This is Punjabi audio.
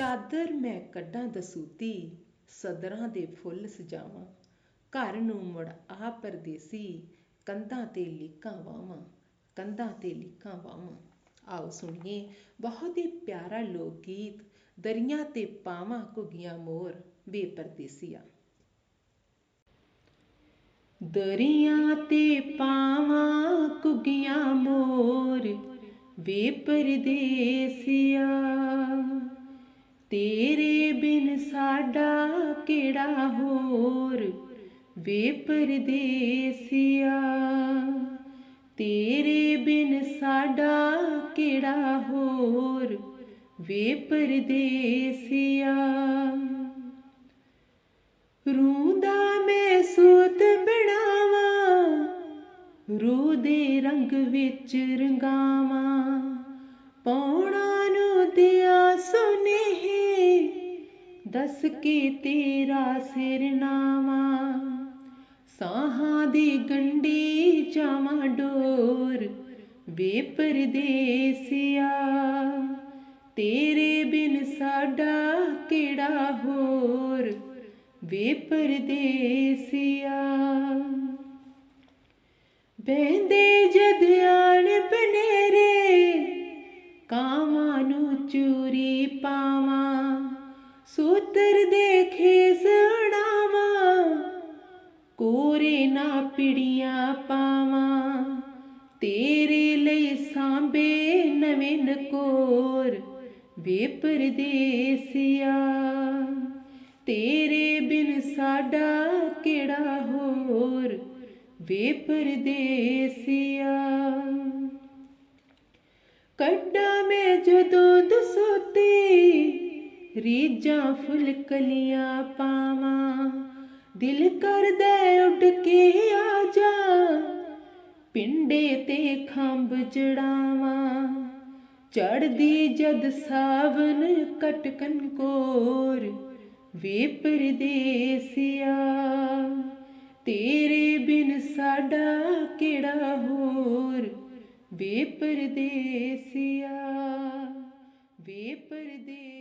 ਚਾਦਰ ਮੈਂ ਕੱਢਾਂ ਦਸੂਤੀ, ਸਦਰਾਂ ਦੇ ਫੁੱਲ ਸਜਾਵਾਂ। ਘਰ ਨੂੰ ਮੁੜ ਆ ਪਰਦੇਸੀ, ਕੰਧਾਂ ਤੇ ਲੀਕਾਂ ਵਾਵਾਂ, ਕੰਧਾਂ ਤੇ ਲੀਕਾਂ ਵਾਵਾਂ। ਆਓ ਸੁਣੀਏ ਬਹੁਤ ਹੀ ਪਿਆਰਾ ਲੋਕ ਗੀਤ ਦਰੀਆਂ ਤੇ ਪਾਵਾਂ ਘੁੱਗੀਆਂ ਮੋਰ, ਬੇਪਰਦੇਸੀਆ। ਦਰੀਆਂ ਤੇ ਪਾਵਾਂ ਘੁੱਗੀਆਂ ਮੋਰ ਵੇ ਪਰਦੇਸੀਆ ਤੇਰੇ ਬਿਨ ਸਾਡਾ ਕਿਹੜਾ ਹੋਰ? ਵੇ ਪਰਦੇਸੀਆ ਤੇਰੇ ਬਿਨ ਸਾਡਾ ਕਿਹੜਾ ਹੋਰ? ਵੇ ਪਰਦੇਸੀਆ ਰੂੰਦਾ ਮੈਂ ਸੂਤ ਬਣਾਵਾਂ, ਰੂਹ ਦੇ ਰੰਗ ਵਿੱਚ ਰੰਗਾਵਾਂ। ਦੱਸ ਕੇ ਤੇਰਾ ਸਿਰਨਾਵਾ ਸਾਹਾਂ ਦੀ ਗੰਢੀ ਜਾਵਾਂ ਡੋਰ ਵੇ ਪਰਦੇਸੀਆ ਤੇਰੇ ਬਿਨ ਸਾਡਾ ਕਿਹੜਾ ਹੋਰ ਵੇ ਪਰਦੇਸੀਆ ਬਹਿੰਦੇ ਸੂਤਰ ਦੇ ਖੇਸ ਕੋਰੇ ਨਾ ਪਿੜੀਆਂ ਪਾਵਾਂ। ਤੇਰੇ ਲਈ ਸਾਂਬੇ ਨਵੇਂ ਨਕੋਰ ਵੇ ਪਰਦੇਸੀਆ ਤੇਰੇ ਬਿਨ ਸਾਡਾ ਕਿਹੜਾ ਹੋਰ ਵੇ ਪਰਦੇਸੀਆ ਕੱਢਾਂ ਮੈਂ ਜਦੋਂ ਦਸੋਤੀ ਰੀਜਾਂ ਫੁੱਲ ਕਲੀਆਂ ਪਾਵਾਂ। ਦਿਲ ਕਰਦਾ ਉੱਡ ਕੇ ਆ ਜਾ। ਪਿੰਡੇ ਤੇ ਖੰਭ ਜੜਾਵਾਂ। ਚੜਦੀ ਜਦ ਸਾਵਨ ਕਟਕਨ ਕੋਰ ਵੇ ਪਰਦੇਸੀਆ ਤੇਰੇ ਬਿਨ ਸਾਡਾ ਕਿਹੜਾ ਹੋਰ? ਵੇ ਪਰਦੇਸੀਆ ਵੇ ਪਰਦੇ